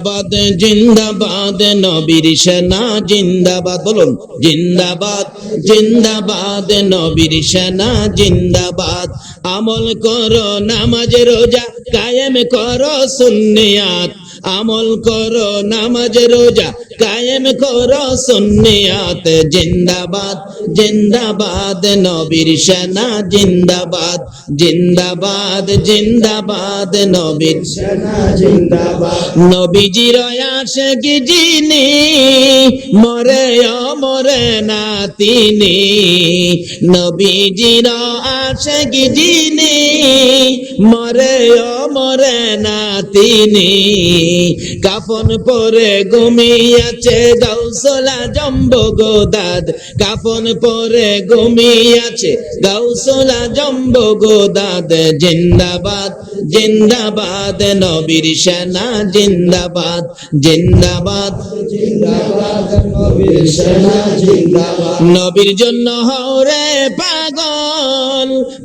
জিন্দাবাদ জিন্দাবাদ, নবীর সেনা জিন্দাবাদ, বলুন, জিন্দাবাদ জিন্দাবাদ, নবীর সেনা জিন্দাবাদ। আমল করো নামাজ, রোজা কায়েম করো সুন্নিয়াত। আমল করো, নামাজ, রোজা কায়েম করো, সুন্নিয়াত জিন্দাবাদ জিন্দাবাদ, নবীর সেনা জিন্দাবাদ জিন্দাবাদ জিন্দাবাদ, নবীর নবীজির আসে কি যিনি? মরে মরে না তিনি। নবীজির আসে কি যিনি? মরে মরে না তিনি। কাফন পরে ঘুমিয়াছে গৌসলা জম্ব গোদাদ কাফন পরে ঘুমিয়াছে গৌসলা জম্ব গোদাদ জিন্দাবাদ জিন্দাবাদ নবীর সেনা জিন্দাবাদ জিন্দাবাদ। নবীর জন্য হরে পাগল।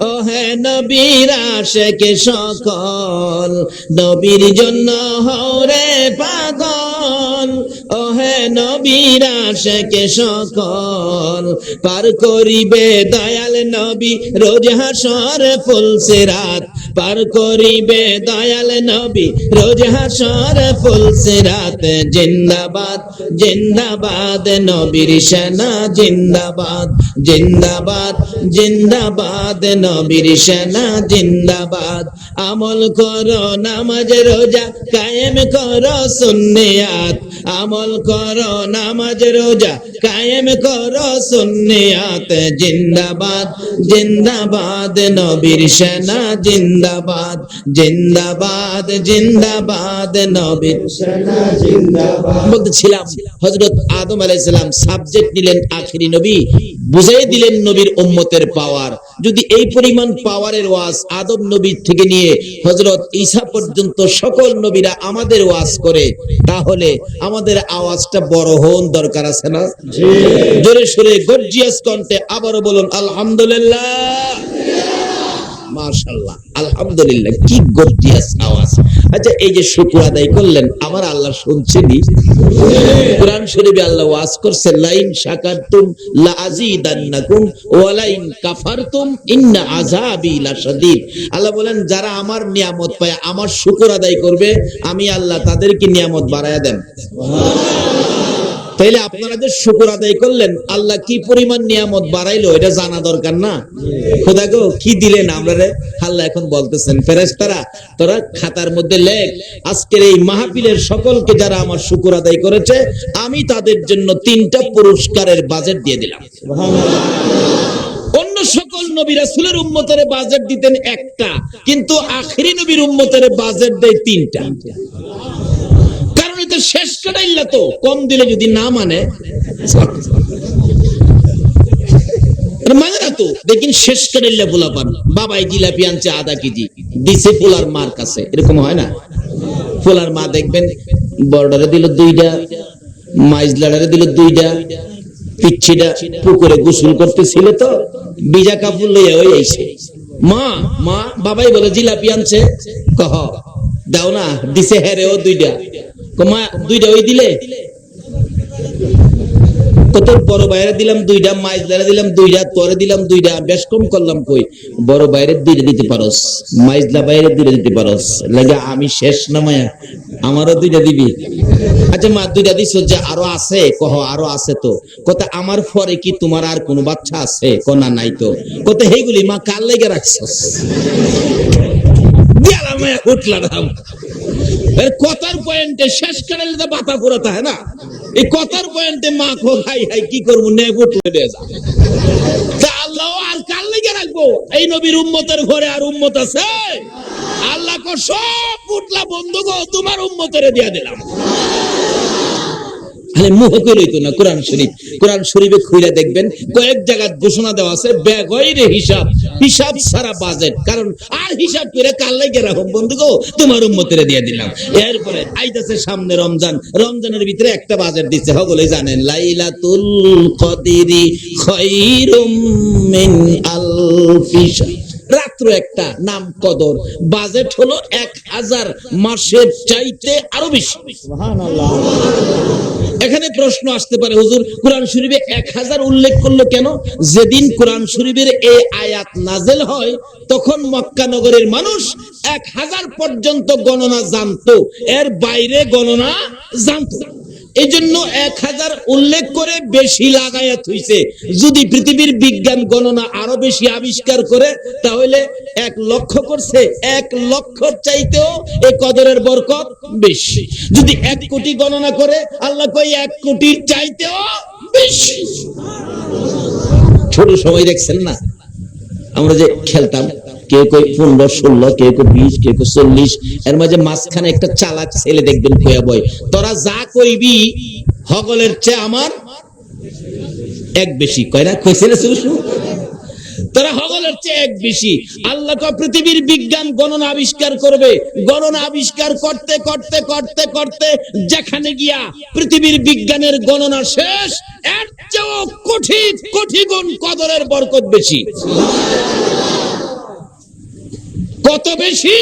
ও হে নবীর আশেকে সকল, নবীর জন্য হরে পাগল। ওহে নবীর আশেকে সকল, পার করিবে দয়াল নবী, রোজ হাসর ফুলসে রাত পার করিবে দয়াল নবী, রোজ হাসর, ফুলসে রাত, জিন্দাবাদ জিন্দাবাদ, নবীর সেনা, জিন্দাবাদ জিন্দাবাদ জিন্দাবাদ, নবীর সেনা, জিন্দাবাদ। আমল করো নামাজ, রোজা কায়েম করো সুন্নিয়াত। আমল করো নামাজ, রোজা কায়েম করো সুন্নিয়াত, জিন্দাবাদ জিন্দাবাদ, নবীর সেনা, জিন্দাবাদ জিন্দাবাদ জিন্দাবাদ, নবীর বলতেছিলাম হজরত আদম আলাইসালাম সাবজেক্ট নিলেন আখিরি নবী, বুঝাই দিলেন নবীর উম্মতের পাওয়ার যদি এই পরিমাণ পাওয়ারের ওয়াজ আদম নবীর থেকে নিয়ে হজরত ঈসা পর্যন্ত সকল নবীরা আমাদের ওয়াজ করে তাহলে আমাদের আওয়াজটা বড় হন দরকার আছে না? জোরে সোরে গর্জিয়াস কণ্ঠে আবারও বলুন আলহামদুলিল্লাহ। আলহামদুলিল্লাহ, কি আওয়াজ। আচ্ছা এই যে শুকর আদায় করলেন, আমার আল্লাহ শুনছেনই। কোরআন শরীফে আল্লাহ ওয়াজ লাইন ইন্না আল্লাহ বলেন, যারা আমার নিয়ামত পায়, আমার শুকর আদায় করবে, আমি আল্লাহ তাদেরকে নিয়ামত বাড়ায়া দেন। তাইলে আপনারা যে শুকর আদায় করলেন, আল্লাহ কি পরিমাণ নিয়ামত বাড়াইলো, এটা জানা দরকার না? খোদা গো, কি দিলেন আমরা রে? আল্লাহ এখন বলতেছেন, ফেরেশতারা, তোরা খাতার মধ্যে লেখ, আজকের এই মাহফিলের সকলকে যারা আমার শুকর আদায় করেছে, আমি তাদের জন্য তিনটা পুরস্কারের বাজেট দিয়ে দিলাম। অন্য সকল নবী রাসূলের উম্মতের বাজেট দিতেন একটা, কিন্তু আখেরি নবীর উম্মতের বাজেট দেয় তিনটা। শেষ কাটাইলা তো? কম দিলে যদি না মানে? মানে পুকুরে গোসল করতেছিল তো, বিজা কাপড় লইয়া ওই আইছে। মা মা, বাবাই বলে, জিলাপি আনছে? কহ, দাও না, দিছে হ্যাঁ রে ও দুইটা ক মা, দুইটা ওই দিলে? বড় বাইরে দিলাম দুইটা মাইজ দিলাম দুইটা দিলাম দুইটা, বেশ কম করলাম কই? বড় বাইরে দুইটা দিতে পারস মাইজলা বাইরে দুইটা দিতে পারস। লাগে আমি শেষ না, মায়া? আমারও দুইটা দিবি? আচ্ছা মা, দুইটা দিছ যে আরও আছে, কহ, আরও আছে তো। কত আমার পরে কি তোমার আর কোনো বাচ্চা আছে? কোনা নাই তো। কত হেগুলি মা কাল লেগে রাখছস? উঠলাম এর কথার পয়েন্টে শেষ কেনে যদি বাতা করে হ্যাঁ না। এই কথার পয়েন্টে মা খো হাই হাই, কি করব? নে তুলে যা। আল্লাহ আর কাল লেগে রাখব? এই নবীর উম্মতের ঘরে আর উম্মত আছে? আল্লাহ সব পুটলা বন্ধু গো, তোমার উম্মতের দিয়া দিলাম। তাহলে মুহ কইলই তো না কোরআন শরীফ। কোরআন শরীফে খুইলা দেখবেন, কয়েক জায়গায় ঘোষণা দেওয়া আছে, বেগয়রে হিসাব হিসাব সারা বাজেট। কারণ আর হিসাব করে কাল্লাই গেরা হোক বন্ধু গো তোমার উম্মতের দিয়ে দিলাম। এরপরে আইতাছে সামনে রমজান। রমজানের ভিতরে একটা বাজেট দিচ্ছে, সকলে জানেন, লাইলাতুল কদিরি খৈরুম মিন আলফি শাহর। রাত মাত্র একটা নাম কদর। বাজেট হলো এক হাজার মাসের চাইতে আরও বেশি। এখানে প্রশ্ন আসতে পারে হুজুর কোরআন শরীফে এক হাজার উল্লেখ করল কেন? যেদিন কোরআন শরীফের এই আয়াত নাজেল হয় তখন মক্কা নগরের মানুষ এক হাজার পর্যন্ত গণনা জানতো। এর বাইরে গণনা জানতো এই জন্য এক হাজার উল্লেখ করে বেশি লাগাইয়া যদি পৃথিবীর বিজ্ঞান গণনা আরও বেশি আবিষ্কার করে, তাহলে এক লক্ষ করছে। এক লক্ষ চাইতেও কদরের বরকত বেশি। যদি এক কোটি গণনা করে, আল্লাহ কই এক কোটির চাইতেও বেশি। ছোট সময় দেখছেন না? আমরা যে খেলতাম কেউ কেউ পনেরো, ষোলো কেউ কেউ বিশ কেউ কেউ চল্লিশ? এর মাঝে মাঝখানে একটা চালাক ছেলে দেখবেন কয়া বই তোরা যা কইবি, হগলের চেয়ে আমার এক বেশি। কয় না কইছে তারা হগলের চেয়ে এক বেশি। আল্লাহ পৃথিবীর বিজ্ঞান গণনা আবিষ্কার করবে। গণনা আবিষ্কার করতে করতে করতে করতে যেখানে গিয়া পৃথিবীর বিজ্ঞানের গণনা শেষ, এর চেয়েও কোটি কোটি কদরের বরকত বেশি। কত বেশি?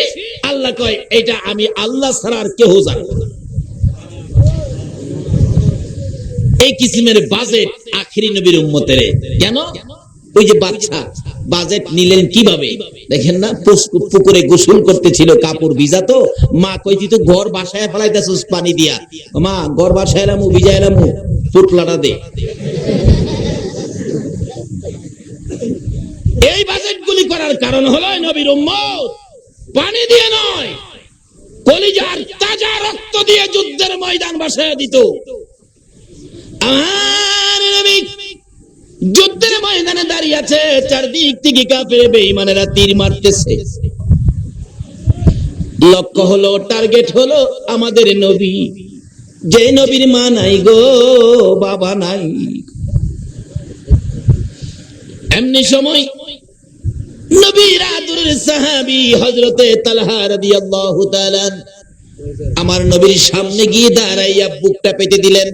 আল্লাহ কয়, এটা আমি আল্লাহ ছাড়া আর কেউ জানে না। এই কিসিমের বাজেট আখিরি নবীর উম্মতের। কেন? ওই যে বাচ্চা বাজেট নিলেন কীভাবে? দেখেন না পুকুরে গোসল করতেছিল, কাপড় ভিজা তো মা কইতি তো ঘর বাসায় ফেলাইতেছিস পানি দিয়া। মা, ঘর বাসায় এলামু ভিজা এলামু। পুটলাটা দে। এই বাজেটগুলি করার কারণ হলো নবীর উম্মত, পানি দিয়ে নয়, কলিজার তাজা রক্ত দিয়ে যুদ্ধের ময়দান বাসায় দিত। যুদ্ধের ময়দানে দাঁড়িয়ে আছে, চারদিক থেকে তীর মারতেছে। লক্ষ্য হলো, টার্গেট হলো আমাদের নবী। যে নবীর মা নাই গো, বাবা নাই। এমনি সময় আমার নবীর সামনে গিয়ে দাঁড়াইয়া বুকটা পেতে দিলেন।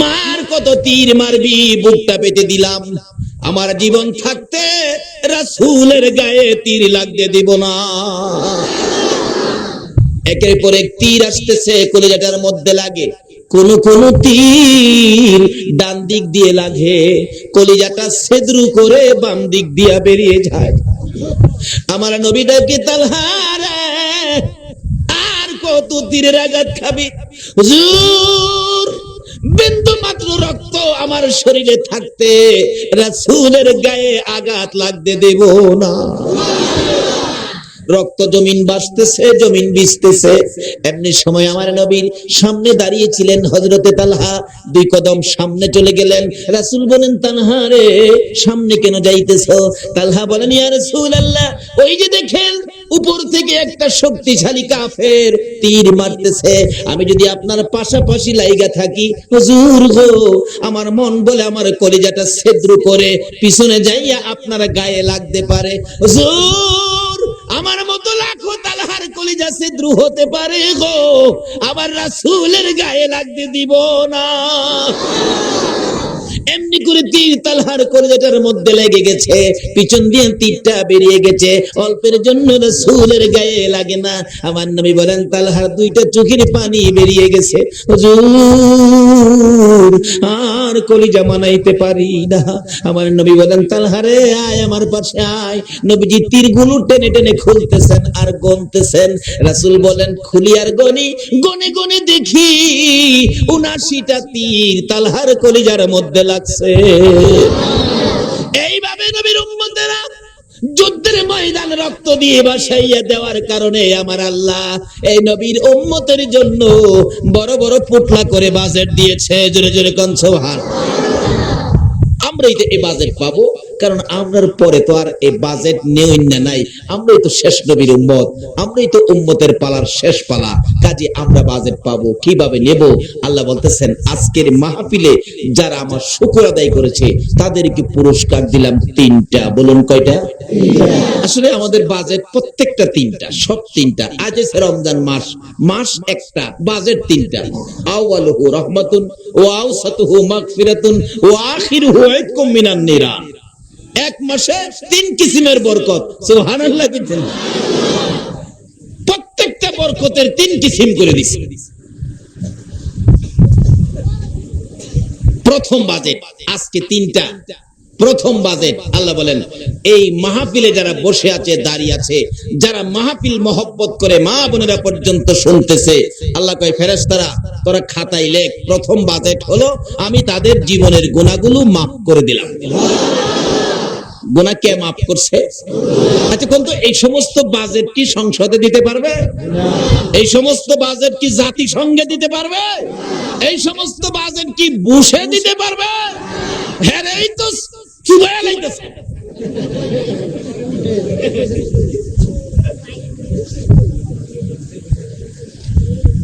মার কত তীর মারবি, বুকটা পেতে দিলাম। আমার জীবন থাকতে রাসূলের গায়ে তীর লাগতে দিব না। একের পর এক তীর আসতেছে, কলিজাটার মধ্যে লাগে। কোন কোন তীর ডান দিক দিয়ে লাগে, কলিজাটা সেদ্রু করে বাম দিক দিয়া বেরিয়ে যায়। আমার নবীটাকে তালহারে? আর কত তীরের আঘাত খাবি? বিন্দু মাত্র রক্ত আমার শরীরে থাকতে রাসূলের গায়ে আঘাত লাগতে দেব না। রক্ত জমিন বাসতেছে জমিন বিছতেছে এমনি সময় আমার নবীর সামনে দাঁড়িয়েছিলেন হজরতে তালহা। দুই কদম সামনে চলে গেলেন। রাসূল বলেন তালহা রে, সামনে কেন যাইতেছো? তালহা বলেন, ইয়া রাসূলুল্লাহ, ওই যে দেখেন, উপর থেকে একটা শক্তিশালী কাফের তীর মারতেছে। আমি যদি আপনার পাশাপাশি লাইগা থাকি, হুজুর গো, আমার মন বলে আমার কলিজাটা ছেদ্র করে পিছনে যাইয়া আপনার গায়ে লাগতে পারে। হুজুর! আমার মতো লাখো তালহার কলিজা ছিদ্র হতে পারে গো। আবার রাসূলের গায়ে লাগতে দিব না। এমনি করে তীর তালহার কলিজাটার মধ্যে লেগে গেছে, পিছন দিয়ে তীরটা বেরিয়ে গেছে। অল্পের জন্য রাসূলের গায়ে লাগে না। আমার নবী বলেন, তালহার দুইটা চোখের পানি বেরিয়ে গেছে। হুজুর আর কলিজা মানাইতে পারি না। আমার নবী বলেন, তালহারে, আয় আমার পাশে আয়। নবীজি তীরগুলো টেনে টেনে খুলতেছেন আর গনতেছেন রাসুল বলেন, খুলি আর গনি, গনে গনে দেখি, উনাশিটা তীর তালহার কলিজার মধ্যে লাগছে। এইভাবে নবীর উম্মতেরা যুদ্ধের ময়দান রক্ত দিয়ে বাসাইয়া দেওয়ার কারণে আমার আল্লাহ এই নবীর উম্মতের জন্য বড় বড় পুটলা করে বাজেট দিয়েছে। জোরে জোরে কনসভার আমরা এই বাজেট পাবো। কারণ আমরার পরে তো আর এই বাজেট নেই না নাই। আমরাই তো শেষ নবীর উম্মত। আমরাই তো উম্মতের পালার শেষ পালা। কাজে আমরা বাজেট পাবো, কীভাবে নেব? আল্লাহ বলতেছেন, আজকের মাহফিলে যারা আমার শুকর আদায় করেছে, তাদেরকে পুরস্কার দিলাম তিনটা। বলুন কয়টা? আসলে আমাদের বাজেট প্রত্যেকটা তিনটা, সব তিনটা। আজ এসে রমজান মাস মাস একটা বাজেট তিনটা। আউয়ালুহু রহমাতুন ও আউসাতুহু মাগফিরাতুন ও আখিরুহু ইতকুম মিনান নিরান। এক মাসে তিন কিসিমের বরকত। প্রত্যেকটা বরকতের তিন কিসিম করে দিছে। প্রথম বাজেট, আজকে তিনটা। প্রথম বাজেট, আল্লাহ বলেন, এই মাহফিলে যারা বসে আছে, দাঁড়িয়ে আছে, যারা মাহফিল মহব্বত করে মা বোনেরা পর্যন্ত শুনতেছে, আল্লাহ কয়, ফেরেশতারা, তোরা খাতায় লেখ, প্রথম বাজেট হলো, আমি তাদের জীবনের গুণাগুলো মাফ করে দিলাম। গুণা কে মাফ করছে। আচ্ছা কিন্তু এই সমস্ত বাজেট কি সংসদে দিতে পারবে? এই সমস্ত বাজেট কি জাতিসংঘে দিতে পারবে? এই সমস্ত বাজেট কি বুশে দিতে পারবে? হ্যাঁ এই তো চুবাইয়া লাইতেছে।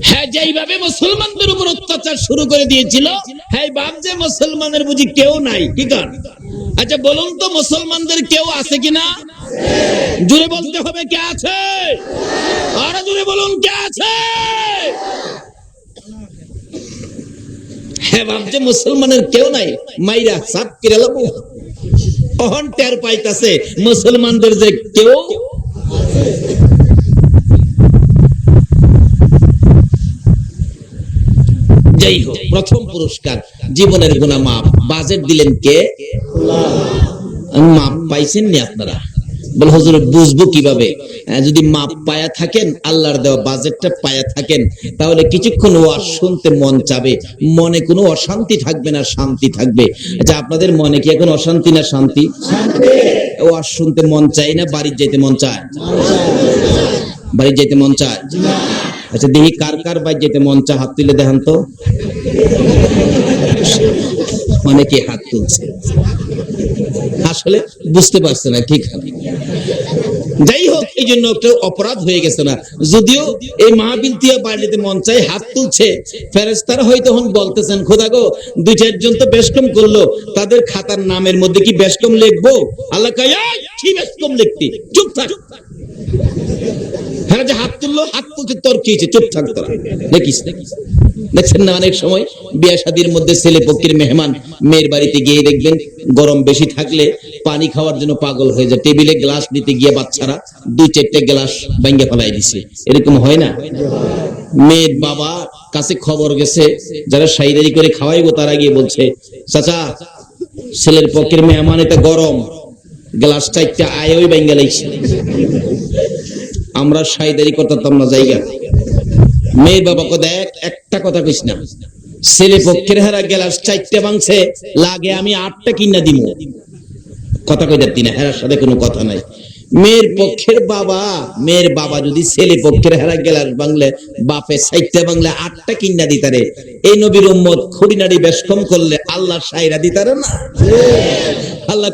হ্যাঁ যেইভাবে মুসলমানদের উপর অত্যাচার শুরু করে দিয়েছিল হ্যাঁ বাপ যে মুসলমানের বুঝি কেউ নাই, কি কারণ? আচ্ছা বলুন তো মুসলমানদের কেউ আছে কিনা? জুড়ে বলতে হবে কে আছে? আরও জুড়ে বলুন, কে আছে? হ্যাঁ যে মুসলমানের কেউ নাই। মাইরা সাপ কিরে লাবো। অহন টের পাইতাছে, মুসলমানদের যে কেউ যাই হোক, প্রথম পুরস্কার, জীবনের গুণা মাপ বাজেট দিলেন কে? মাপ পাইছেন নি আপনারা? বল হুজুর বুঝব কীভাবে? যদি মাপ পায়া থাকেন আল্লাহর দেওয়া বাজেটটা পায়া থাকেন তাহলে কিছুক্ষণ ওয়াজ শুনতে মন চাবে। মনে কোনো অশান্তি থাকবে না শান্তি থাকবে। আচ্ছা আপনাদের মনে কি এখন অশান্তি না শান্তি? ওয়াজ শুনতে মন চায় না বাড়ির যেতে মন চায়? বাড়ি যেতে মন চায়? আচ্ছা দেখি কার কার বাড়ি যেতে মন চায় হাত তুলে দেখান তো। অনেকে হাত তুলছে? আসলে বুঝতে পারছে না, ঠিক যাই হোক, এই জন্য একটা অপরাধ হয়ে গেছে না। যদিও এই মা বিনতিয়া বাড়িতে মন চাই হাত তুলছে। ফেরেস্তারা হয়তো তখন বলতেছেন, খোদা গো, দুই চারজন তো বেশকম করল। তাদের খাতার নামের মধ্যে কি বেশকম লিখব? আল্লাহ কি বেশকম লিখতি? চুপ থাক। হ্যাঁ যে হাত তুললো, হাত তুলতে তোর কি হয়েছে চুপ তোরা। দেখিস দেখছেন না অনেক সময় বিয়া শাদির মধ্যে ছেলে পক্ষের মেহমান মেয়ের বাড়িতে গিয়ে দেখবেন গরম বেশি থাকলে পানি খাওয়ার জন্য পাগল হয়ে যায়। টেবিলে গ্লাস নিতে গিয়ে বাচ্চারা দুই চারটে গ্লাস ভাঙ্গে ফেলাই দিছে। এরকম হয় না? মেয়ের বাবা কাছে খবর গেছে, যারা সাইদারি করে খাওয়াইবো তারা গিয়ে বলছে, চাচা, ছেলের পক্ষের মেহমান, এটা গরম। গ্লাসটা একটা আয় ওই ভাঙ্গে লাইছে। আমরা সাইদারি করতাম না জায়গা মেয়ের বাবাকে দেখ, একটা কথা কইস না। ছেলে পক্ষের হারা গেলাস চারটে মাংসে লাগে আমি আটটা কিনা দিব কথা কই যাচ্ছি না, হেরার সাথে কোনো কথা নাই। মেয়ের পক্ষের বাবা, মেয়ের বাবা যদি ছেলে পক্ষের হেরা গেলাস বাংলে বাপে সাইটটা বাংলে আটটা কিনা দিতারে। এই নবীর উম্মত খুঁড়িনাড়ি বেশ করলে আল্লাহ সাইরা দিতারে না? আল্লাহ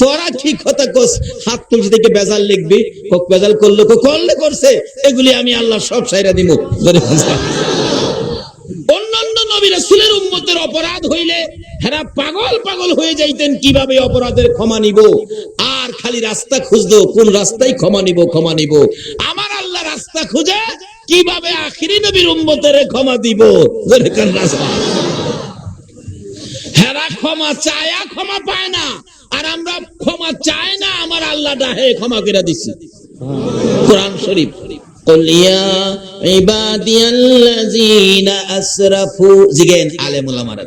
তোরা কি কথা কস, হাত থেকে বেজাল লিখবি বেজাল করল করলে করছে, এগুলি আমি আল্লাহ সব সাইরা দিব অন্যান্য নবী রাসূলের উম্মতের অপরাধ হইলে হেরা পাগল পাগল হয়ে যাইতেন, কীভাবে অপরাধের ক্ষমা নিব? আর খালি রাস্তা খুঁজতো কোন রাস্তায় ক্ষমা নিব ক্ষমা নিব আমার আল্লাহ রাস্তা খুঁজে কিভাবে আখিরি নবীর উম্মতের ক্ষমা দিব জোরে কান রাস্তা হেরা ক্ষমা চায়া ক্ষমা পায় না আর আমরা ক্ষমা চাই না আমার আল্লাহ ডাহে ক্ষমা করে দিছি কোরআন শরীফ قل يا عبادي الذين اسرفوا জিগেন আলেম উলামারা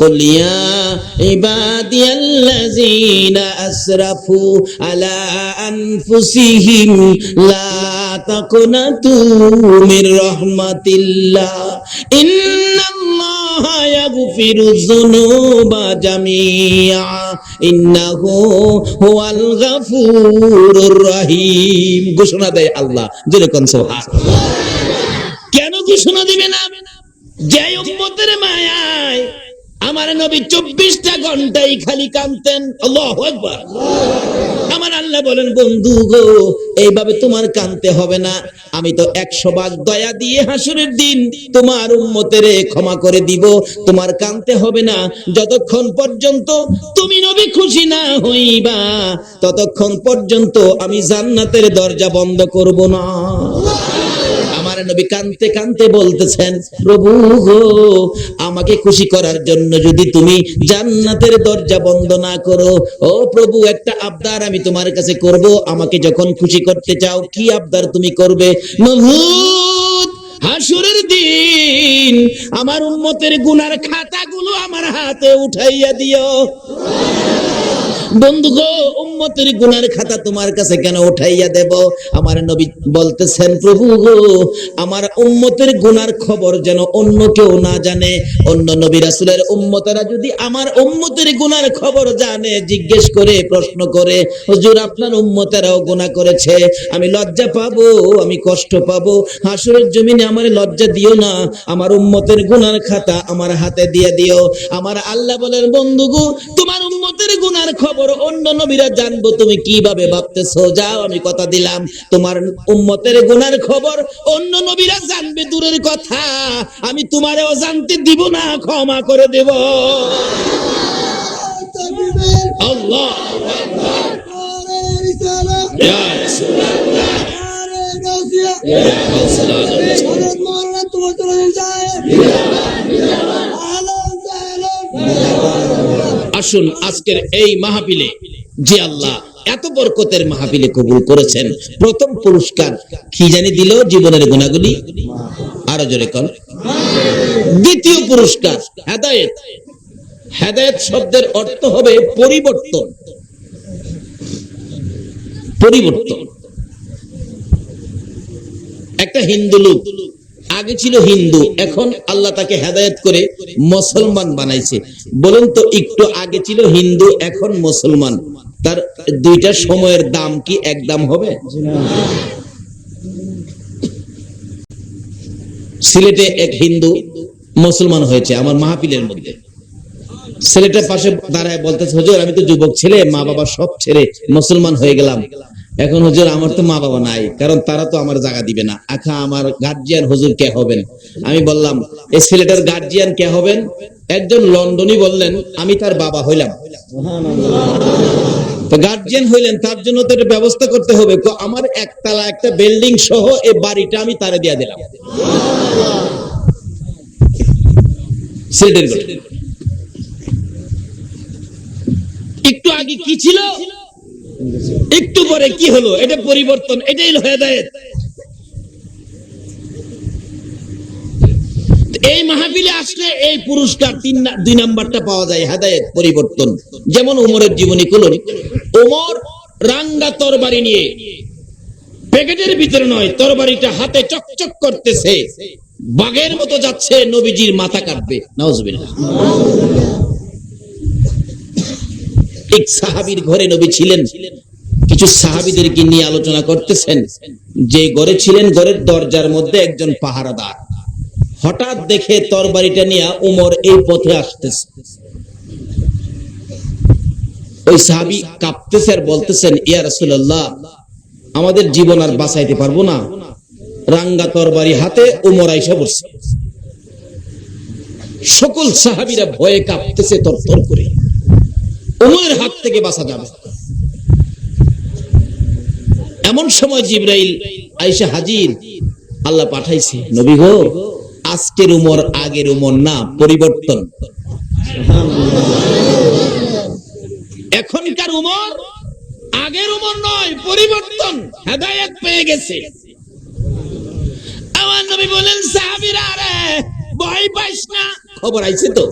قل يا عبادي الذين اسرفوا على انفسهم لا تقنطوا من رحمة الله ان الله يغفر الذنوب جميعا انه هو الغفور الرحيم ঘোষণা দেয় আল্লাহ যেরকম সোহান কেন ঘোষণা দিবে না যে উম্মতের মায়ায় আমার নবী চব্বিশটা ঘন্টাই খালি কানতেন আমার আল্লাহ বলেন, বন্ধু গো, এইভাবে তোমার কানতে হবে না। আমি তো একশো ভাগ দয়া দিয়ে হাসুরের দিন তোমার উম্মতেরে ক্ষমা করে দিব। তোমার কানতে হবে না। যতক্ষণ পর্যন্ত তুমি নবী খুশি না হইবা, ততক্ষণ পর্যন্ত আমি জান্নাতের দরজা বন্ধ করব না। আমার নবী কানতে কানতে বলতেছেন, প্রভু গো, আমাকে খুশি করার জন্য যদি তুমি জান্নাতের দরজা বন্ধ না করো, ও প্রভু, একটা আবদার আমি তোমার কাছে করব, আমাকে যখন খুশি করতে চাও, কি আবদার তুমি করবে? মহুত হাসুরের দিন, আমার উন্মতের গুনার খাতাগুলো আমার হাতে উঠাইয়া দিও। উম্মতের গুনার খাতা তোমার কাছে কেন উঠাইয়া দেব? আমার নবী বলতেছেন, প্রভু গো, আমার উম্মতের গুনার খবর যেন অন্য কেউ না জানে। অন্য নবী রাসূলের উম্মতেরা যদি আমার উম্মতের গুনার খবর জানে, জিজ্ঞেস করে, প্রশ্ন করে, হুজুর, আপনার উম্মতেরাও করেছে। আমি লজ্জা পাবো, আমি কষ্ট পাবো। হাসুরের জমিনে আমার লজ্জা দিও না। আমার উম্মতের গুনার খাতা আমার হাতে দিয়ে দিও। আমার আল্লাহ বলেন, বন্ধু গো, তোমার উম্মতের গুনার খবর অন্য নবীরা জানব তুমি কীভাবে ভাবতেছো? যাও আমি কথা দিলাম। তোমার উম্মতের গুনার খবর অন্য নবীরা জানবে দূরের কথা। আমি তোমারে অজান্তে দিব না ক্ষমা করে দেব। আল্লাহ। রাসূলুল্লাহ, ইয়া রাসূলুল্লাহ। আসুন আজকের এই মাহফিলে, যে আল্লাহ এত বরকতের মাহফিলে কবুল করেছেন, প্রথম পুরস্কার কি জানি দিল জীবনের গুণাগুলি? আরও জোরে কর দ্বিতীয় পুরস্কার, হেদায়েত। হেদায়েত শব্দের অর্থ হবে পরিবর্তন। পরিবর্তন। একটা হিন্দু লোক আগে ছিল হিন্দু, এখন আল্লাহ তাকে হেদায়েত করে মুসলমান বানাইছে। বলুন তো, একটু আগে ছিল হিন্দু, এখন মুসলমান। তার দুইটা সময়ের দাম কি এক দাম হবে? সিলেটে এক হিন্দু মুসলমান হয়েছে, আমার মাহফিলের মধ্যে। ছেলেটার পাশে দাঁড়ায় বলতেছে, হুজুর, আমি তো যুবক ছেলে, মা বাবা সব ছেড়ে মুসলমান হয়ে গেলাম। এখন হুজুর, আমার তো মা বাবা নাই, কারণ তারা তো আমার জায়গা দিবে না। আখা, আমার গার্জিয়ান হুজুর কে হবেন? আমি বললাম এই ছেলেটার গার্জিয়ান কে হবেন? একজন লন্ডনী বললেন, আমি তার বাবা হইলাম। গার্জিয়ান হইলেন, তার জন্য তো ব্যবস্থা করতে হবে। আমার একতলা একটা বিল্ডিং সহ এই বাড়িটা আমি তারে দিয়ে দিলাম। একটু আগে কি ছিল? একটু পরে কি হলো? এটা পরিবর্তন, এটাই হেদায়েত। এই মাহফিলে আসলে এই পুরস্কার তিন দুই নাম্বারটা পাওয়া যায়, হেদায়েত, পরিবর্তন। যেমন উমরের জীবনী খুলুন ওমর রাঙ্গা তরবারি নিয়ে, প্যাকেটের ভিতরে নয়, তরবারিটা হাতে চকচক করতেছে। বাঘের মতো যাচ্ছে, নবীজির মাথা কাটবে। নাউজুবিল্লাহ। এক সাহাবীর ঘরে নবী ছিলেন। কিছু সাহাবীদেরকে নিয়ে আলোচনা করতেছেন। যে ঘরে ছিলেন, ঘরের দরজার মধ্যে একজন পাহারাদার। হঠাৎ দেখে তরবারিটা নিয়ে উমর এই পথে আসতেছে। ওই সাহাবী কাঁপতেছে আর বলতেছেন, ইয়া রাসূলুল্লাহ, আমাদের জীবন আর বাঁচাইতে পারব না। রাঙ্গা তরবারি হাতে উমর আইসা বসছে সকল সাহাবীরা ভয়ে কাঁপতেছে তরতর করে। উমরের হাত থেকে বাঁচা যাবে। এমন সময় জিব্রাইল আইসা হাজির, আল্লাহ পাঠাইছে, নবী গো, আজকের উমর আগের উমর না, পরিবর্তন। এখনকার উমর আগের উমর নয়, পরিবর্তন, হেদায়েত পেয়ে গেছে। আমার নবী বলেন, সাহাবীরা আরে ভয় পাইস না? খবর আইছে তো।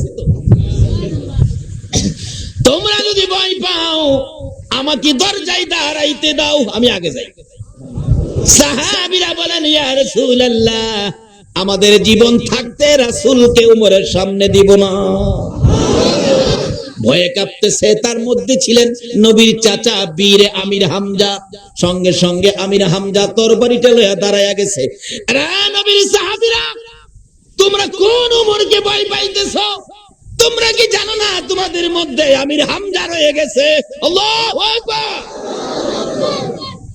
তোমরা যদি ভয় পাও, আমাকে দরজায় দাঁড়াইতে দাও, আমি আগে যাই। সাহাবীরা বলেন, ইয়া রাসূলুল্লাহ, আমাদের জীবন থাকতে রাসূলকে উমরের সামনে দিব না। ভয়ে কাঁপতেছে, তার মধ্যে ছিলেন নবীর চাচা বীর আমির হামজা। সঙ্গে সঙ্গে আমির হামজা তরবারিটা লইয়া দাঁড়াইয়া গেছে। রা নবীর সাহাবীরা, তোমরা কোন উমরকে ভয় পাইতেছ? তোমরা কি জানো না তোমাদের মধ্যে আমির হামজা রয়ে গেছে?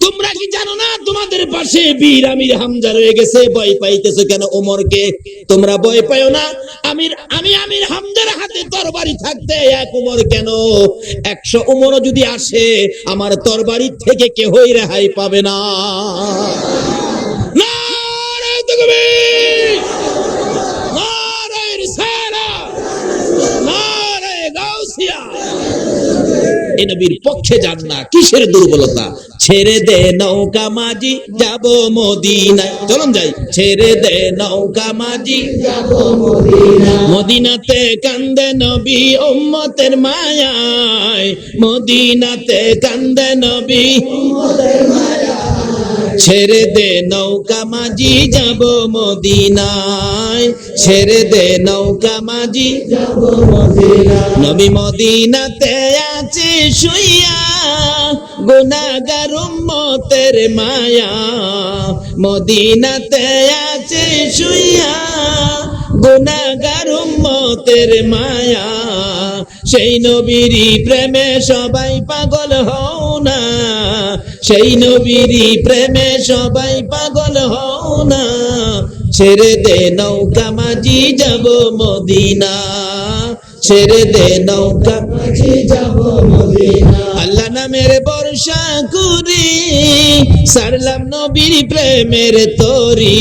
তোমরা কি জানো না তোমাদের পাশে বীর আমির হামজা রয়ে গেছে? ভয় পাইতেছো কেন ওমরকে? তোমরা ভয় পাইও না। আমির, আমি আমির হামজার হাতে তরবারি থাকতে এক ওমর কেন? একশো ওমরও যদি আসে, আমার তরবারি থেকে কেহই রেহাই পাবে না। এ নবীর পক্ষে যান না। কিসের দুর্বলতা? ছেড়ে দে নৌকা মাঝি, যাব মদিনায়। চলুন যাই। ছেড়ে দে নৌকা মাঝি মদিনাতে কান্দে নবী উম্মতের মায়ায়। মদিনাতে কান্দে নবী ছেড়ে দে নৌকা মাঝি, যাব মদিনায়। ছেড়ে দে নৌকা মাঝি নবী মদিনাতে আছে শুইয়া গুনাগার উম্মতের মায়া মদিনাতে আছে শুইয়া গুনাগার উম্মতের মায়া। সেই নবীরই প্রেমে সবাই পাগল হও না, সেই নবীরই প্রেমে সবাই পাগল হও না। ছেড়ে দে নৌকা মাঝি, যাব মদিনা। ছেড়ে দে নৌকা। আল্লাহ নামের বর্ষা করি, সারলাম নবীর প্রেমের তরি।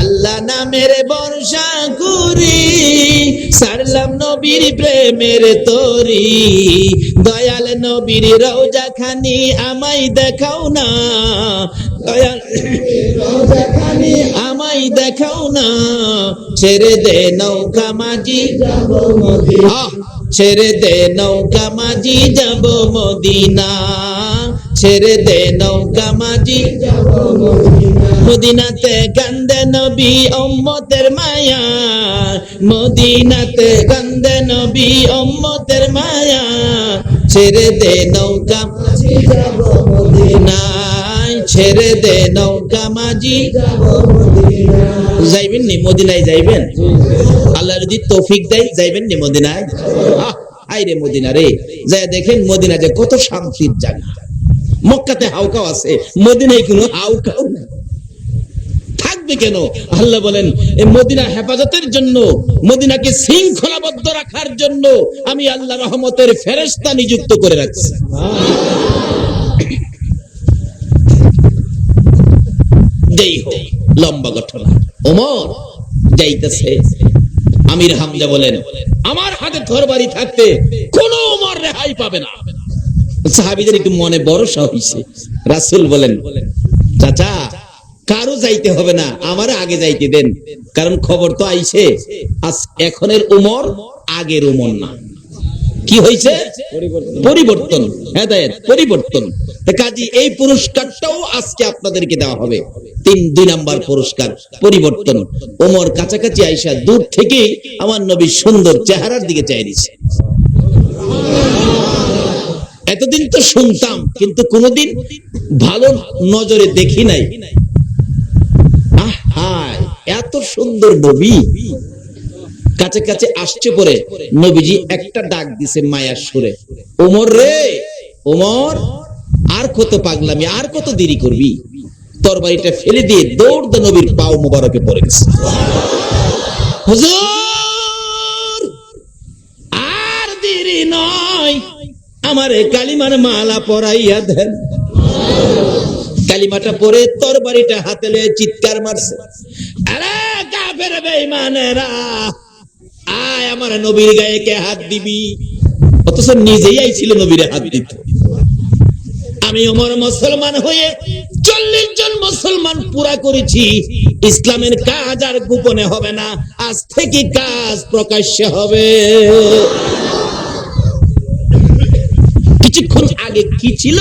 আল্লাহ নামের বর্ষা করি, সারলাম নবীর প্রেমের তরি। দয়াল নবীর রওজা খানি আমায় দেখাও না আমায় দেখাও না, ছেড়ে দে নৌকা মাঝি। ছেড়ে দে নৌকা মাঝি, যাব মদিনা। ছেড়ে দে নৌকা মাঝি। মদিনাতে কান্দে নবী উম্মতের মায়া। মদিনাতে কান্দে নবী উম্মতের মায়া। ছেড়ে দে নৌকা মাঝি, যাব মদিনায় ছেড়ে দে নৌকা মাঝি। যাইবেন নি মদিনায় যাইবেন? আল্লাহ যদি তৌফিক দেয় যাইবেন নি মদিনায়? আহ, আই রে মদিনা রে। যাই দেখেন মদিনা যে কত শান্তির জায়গা। মক্কাতে হাউকাও আছে মদিনায় কোনো হাউকাও না থাকবে কেন? আল্লাহ বলেন এই মদিনা হেফাজতের জন্য মদিনাকে শৃঙ্খলাবদ্ধ রাখার জন্য আমি আল্লাহ রহমতের ফেরেশতা নিযুক্ত করে রাখছি। যেই হোক লম্বা ঘটনা ওমর যাইতেছে। আমির হামজা বলেন, আমার হাতে তরবারি থাকতে কোন ওমর রেহাই পাবে না। সাহাবিদের একটু মনে বলেন, চাচা, কারও যাইতে হবে না, আমার আগে যাইতে দেন। কারণ খবর তো আইছে, আজ এখনের উমর আগের উমর না। কি হয়েছে পরিবর্তন, হেদায়েত, পরিবর্তন। কাজী, এই পুরস্কারটাও আজকে আপনাদেরকে দেওয়া হবে। তিন, দুই নাম্বার পুরস্কার, পরিবর্তন। ওমর কাছাকাছি আইসা দূর থেকে আমার নবী সুন্দর চেহারার দিকে চাই দিছে। এতদিন তো শুনতাম, কিন্তু কোনোদিন ভালো নজরে দেখি নাই। এত সুন্দর নবী। কাছে কাছে আসছে পরে নবীজি একটা ডাক দিছে মায়ার সুরে, ওমর রে, ওমর আর কত পাগলামি, আর কত দেরি করবি? তরবারিটা ফেলে দিয়ে দৌড় নবীর পাও মোবারকে পড়ে গেছে। আর দেরি নয়, আমারে কালিমার মালা পরাইয়া দেন। কালিমাটা পরে তরবারিটা হাতে লয়ে চিৎকার মারছে। আরে কাফের বেঈমানেরা, আয় আমার নবীর গায়ে কে হাত দিবি? অথচ নিজেই আইছিল নবীরে হাত দিত। আমি ওমর মুসলমান হয়ে চল্লিশ জন মুসলমান পুরা করেছি। ইসলামের কাজ আর গোপনে হবে না। আজ থেকে কাজ প্রকাশ্যে হবে। কিছুক্ষণ আগে কি ছিল?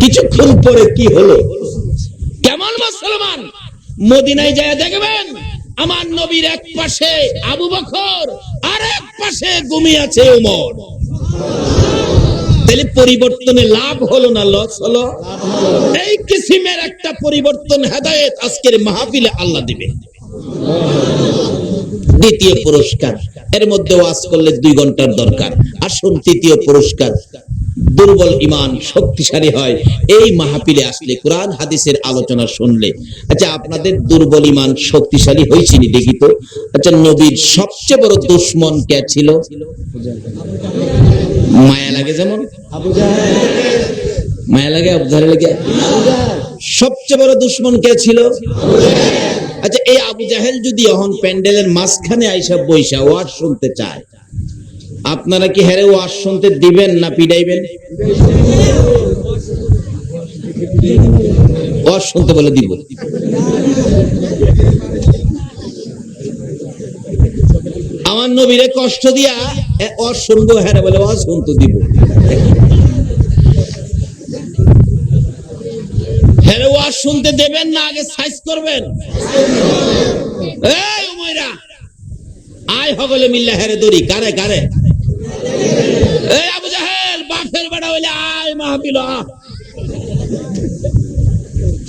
কিছুক্ষণ পরে কি হলো? কেমন মুসলমান? মদিনায় যায় দেখবেন, আমার নবীর এক পাশে আবু বখর আর এক পাশে ঘুমিয়ে আছে উমর তাহলে পরিবর্তনে লাভ হলো না লস হলো। এই কিসিমের একটা পরিবর্তন হেদায়েত আজকের মাহফিলে আল্লাহ দিবে। দ্বিতীয় পুরস্কার, এর মধ্যে ওয়াজ করলে দুই ঘণ্টার দরকার। আসুন, তৃতীয় পুরস্কার। দুর্বল ইমান শক্তিশালী হয়। এই মাহফিলে আসলে কোরআন, হাদিসের আলোচনা শুনলে। আচ্ছা আপনাদের দুর্বল ইমান শক্তিশালী হয়েছিনি দেখি তো? আচ্ছা নবীর সবচেয়ে বড় দুশ্মন কে ছিল? মায়া লাগে যেমন? মায়া লাগে আবুধারে লাগে। সবচেয়ে বড় দুশ্মন কে ছিল? আচ্ছা এই আবু জাহেল যদি এখন প্যান্ডেলের মাঝখানে আইসা বৈশা ওয়াজ শুনতে চায় আপনারা কি হেরে ওয়াজ শুনতে দিবেন না পিডাইবেন? ওয়াজ শুনতে বলে দিব। আমার নবীরে কষ্ট দিয়া বলে শুনতে দিব। ওয়াজ শুনতে দেবেন না, আগে সাইজ করবেন। আয় হগলে মিল্লা হেরে দড়ি, কারে কারে?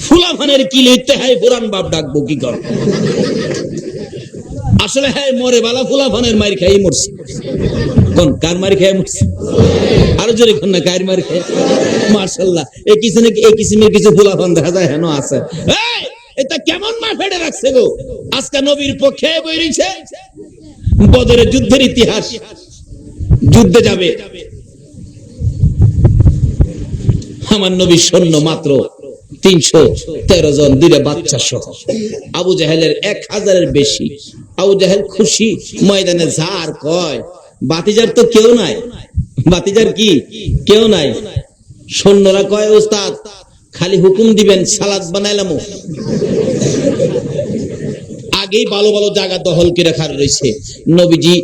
ফুলাফানের কি হয় পুরান বাপ ডাকবো কি কর? আসলে হ্যাঁ মরে বালা ফুলাফানের খাই মরছে। কোন, কার মার খাই মরছে? আরও জোরে কোন না, কার মার খাই মার্শাল্লাহ এই কিসিমে এই কিসিমের কিছু ফুলাফান দেখা যায় হেন আছে। এটা কেমন মা ফেড়ে রাখছে গো? আজকে নবীর পক্ষে বইরিছে বদরের যুদ্ধের ইতিহাস। যুদ্ধে যাবে। আমার নবী সৈন্য মাত্র তিনশো তেরো জন দুইটা বাচ্চা সহ আবু জাহেলের এক হাজারের বেশি। আবু জাহেল খুশি, ময়দানে যার কয়, বাতিজার তো কেউ নাই। বাতিজার কি? কেউ নাই। সৈন্যরা কয়, ওস্তাদ, খালি হুকুম দিবেন, সালাদ বানাইলাম। আগেই ভালো ভালো জায়গা দখল করে খাড়া রয়েছে। নবীজি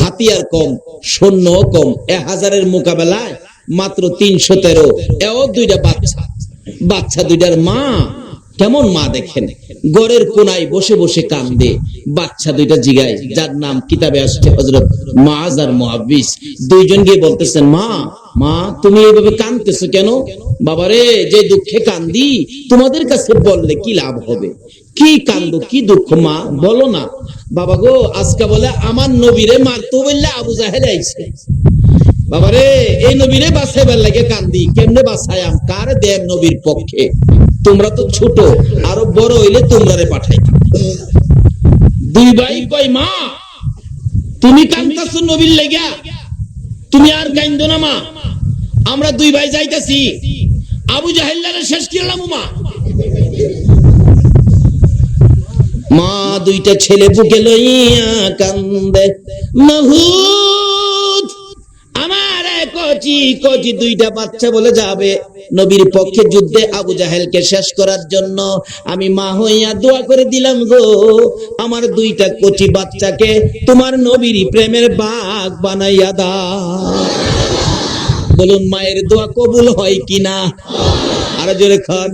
হাতিয়ার কম সৈন্য কম। এ হাজারের মোকাবেলায় মাত্র তিনশো তেরো, এও দুইটা বাচ্চা। বাচ্চা দুইটার মা কেমন মা দেখেন? গড়ের কোনায় বসে বসে কান্দে। বাচ্চা দুইটা জিগায়, যার নাম কিতাবে আসছে হজরত মাজ আর মহাবিস দুইজন গিয়ে বলতেছেন, মা মা, তুমি এইভাবে কান্দতেছো কেন? বাবারে, যে দুঃখে কান্দি, তোমাদের কাছে বললে কি লাভ হবে? কি কান্দ, কি দুঃখ, মা, বলো না। বাবা গো, আজকে বলে আমার নবীরে মারতো বললে আবু জাহেল আইছে। বাবারে, এই নবীরে বাঁচাইবার লাগে কান্দি, কেমনে বাঁচায়াম কার দেন নবীর পক্ষে? তোমরা তো ছোট, আরও বড় হইলে তোমরা রে পাঠাই দুই ভাই কই মা, তুমি কান্দাছো নবীর লেগা তুমি আর কাইন্দো না, মা। আমরা দুই ভাই যাইতাছি। আবু জাহেল্লারে শেষ করলাম মা? মা দুইটা ছেলে বুকে লইয়া কান্দে। মাহুদ আমার কচি কচি দুইটা বাচ্চা বলে যাবে। নবীর পক্ষে যুদ্ধে আবু জাহেলকে শেষ করার জন্য আমি মা হইয়া দোয়া করে দিলাম গো। আমার দুইটা কচি বাচ্চাকে তোমার নবীর প্রেমের বাঘ বানাইয়া দাও। বলুন, মায়ের দোয়া কবুল হয় কিনা? আরও জোরে খান।